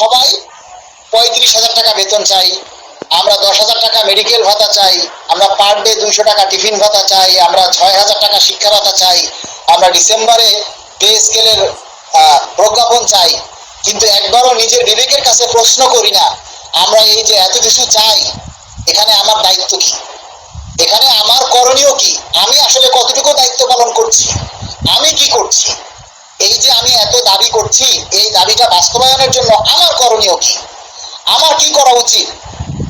সবাই পঁয়ত্রিশ হাজার টাকা বেতন চাই, আমরা দশ হাজার টাকা মেডিকেল ভাতা চাই, আমরা পার ডে দুইশো টাকা টিফিন ভাতা চাই, আমরা ছয় হাজার টাকা শিক্ষা ভাতা চাই, আমরা ডিসেম্বরে পে স্কেলের প্রজ্ঞাপন চাই। কিন্তু একবারও নিজের বিবেকের কাছে প্রশ্ন করি না, আমরা এই যে এত কিছু চাই, এখানে আমার দায়িত্ব কি? এখানে আমার করণীয় কি? আমি আসলে কতটুকু দায়িত্ব পালন করছি? আমি কি করছি? এই যে আমি এত দাবি করছি, এই দাবিটা বাস্তবায়নের জন্য আমার করণীয় কি? আমার কি করা উচিত?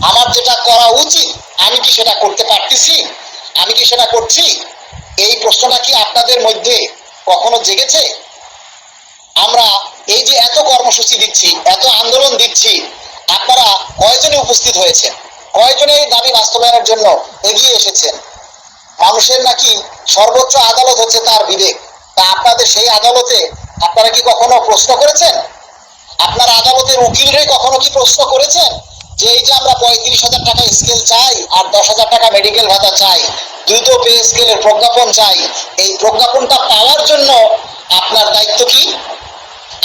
আমার যেটা করা উচিত, আমি কি সেটা করতে পারতেছি? আমি কি সেটা করছি? এই প্রশ্নটা কি আপনাদের মধ্যে কখনো জেগেছে? আমরা এই যে এত কর্মসূচি দিচ্ছি, এত আন্দোলন দিচ্ছি, আপনারা কয়জনে উপস্থিত হয়েছেন? কয়জনে এই দাবি বাস্তবায়নের জন্য এগিয়ে এসেছেন? মানুষের নাকি সর্বোচ্চ আদালত হচ্ছে তার বিবেক। তা আপনাদের সেই আদালতে আপনারা কি কখনো প্রশ্ন করেছেন? আপনার আদালতের উকিলরে কখনো কি প্রশ্ন করেছেন? যে এই যে আমরা পঁয়ত্রিশ হাজার টাকা স্কেল চাই আর দশ হাজার টাকা মেডিকেল ভাতা চাই, দ্রুত পে স্কেলের প্রজ্ঞাপন চাই, এই প্রজ্ঞাপনটা পাওয়ার জন্য আপনার দায়িত্ব কি?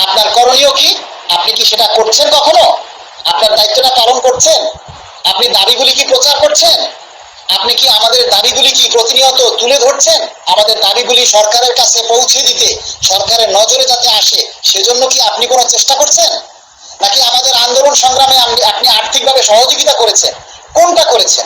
আপনার করণীয় কি? আপনি কি সেটা করছেন কখনো? আপনার দায়িত্বটা পালন করছেন? আপনি দাবিগুলি কি প্রচার করছেন? আপনি কি আমাদের দাবিগুলি কি প্রতিনিয়ত তুলে ধরছেন? আমাদের দাবিগুলি সরকারের কাছে পৌঁছে দিতে, সরকারের নজরে যাতে আসে, সেজন্য কি আপনি কোনো চেষ্টা করছেন? নাকি আমাদের আন্দোলন সংগ্রামে আপনি- আর্থিকভাবে সহযোগিতা করেছেন? কোনটা করেছেন?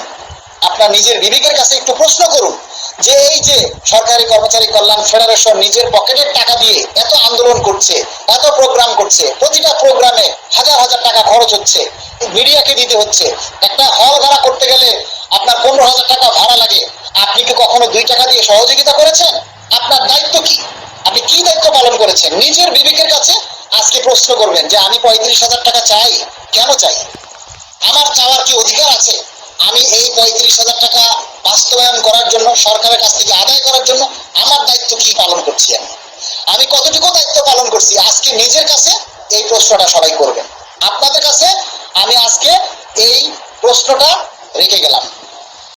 আপনার নিজের বিবেকের কাছে একটু প্রশ্ন করুন। যে এই যে সরকারি কর্মচারী কল্যাণ ফেডারেশন নিজের পকেটের টাকা দিয়ে এত আন্দোলন করছে, এত প্রোগ্রাম করছে, প্রতিটা প্রোগ্রামে হাজার হাজার টাকা খরচ হচ্ছে, মিডিয়াকে দিতে হচ্ছে, একটা হল ভাড়া করতে গেলে আপনার পনেরো হাজার টাকা ভাড়া লাগে। আপনি কি কখনো দুই টাকা দিয়ে সহযোগিতা করেছেন? আপনার দায়িত্ব কি? আপনি কি দায়িত্ব পালন করেছেন? নিজের বিবেকের কাছে আজকে প্রশ্ন করবেন যে, আমি পঁয়ত্রিশ হাজার টাকা চাই? কেন চাই? আমার চাওয়ার কি অধিকার আছে? আমি এই পঁয়ত্রিশ হাজার টাকা বাস্তবায়ন করার জন্য, সরকারের কাছ থেকে আদায় করার জন্য আমার দায়িত্ব কি পালন করছি আমি? আমি কতটুকু দায়িত্ব পালন করছি? আজকে নিজের কাছে এই প্রশ্নটা সবাই করবেন। আপনাদের কাছে আমি আজকে এই প্রশ্নটা রেখে গেলাম।